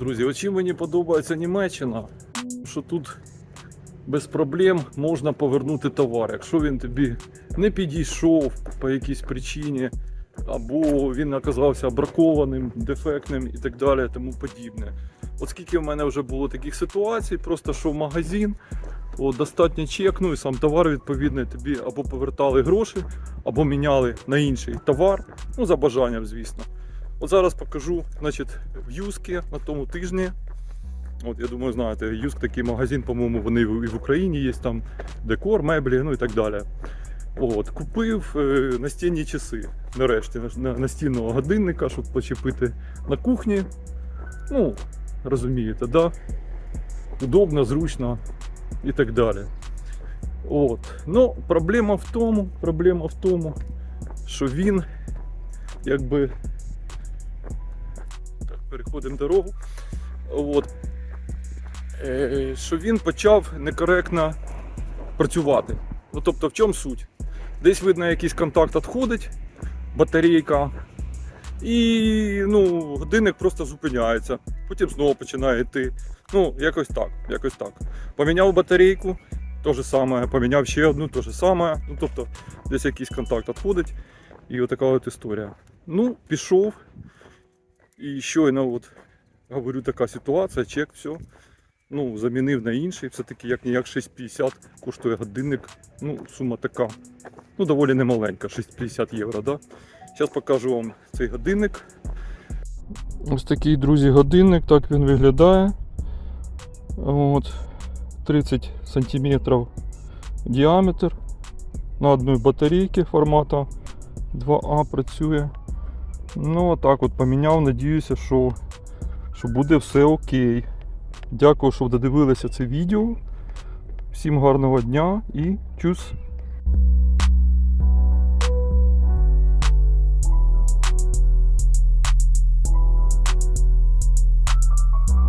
Друзі, чим мені подобається Німеччина, що тут без проблем можна повернути товар. Якщо він тобі не підійшов по якійсь причині, або він оказався бракованим, дефектним і так далі, тому подібне. От скільки в мене вже було таких ситуацій, просто що в магазин, от достатньо чек, ну і сам товар відповідний тобі або повертали гроші, або міняли на інший товар, ну за бажанням, звісно. От зараз покажу, значить, в Юскі на тому тижні. От я думаю, знаєте, Юск такий магазин, по-моєму, вони і в Україні є там декор, меблі, ну і так далі. От, купив е, настінні часи, нарешті, на- на- настінного годинника, щоб почепити на кухні. Ну, розумієте, да? Удобно, зручно і так далі. От. Ну, проблема в тому, проблема в тому, що він якби. Переходимо дорогу. От. Е, що він почав некоректно працювати. Ну, тобто, в чому суть? Десь видно, якийсь контакт відходить, батарейка, і ну, годинник просто зупиняється, потім знову починає йти. Ну, якось так, якось так. Поміняв батарейку, то же саме, поміняв ще одну, то же саме. Ну, тобто, десь якийсь контакт відходить, і отака от історія. Ну, пішов, і щойно, от, говорю, така ситуація, чек, все. Ну, замінив на інший, все-таки як ніяк 6,50 коштує годинник. Ну, сума така. Ну, доволі немаленька, 6,50 євро, да? Зараз покажу вам цей годинник. Ось такий, друзі, годинник, так він виглядає. От, 30 сантиметрів діаметр. На одній батарейці формату 2А працює. Ну, так от поміняв, надіюся, що, що буде все окей. Дякую, що додивилися це відео. Всім гарного дня і чус!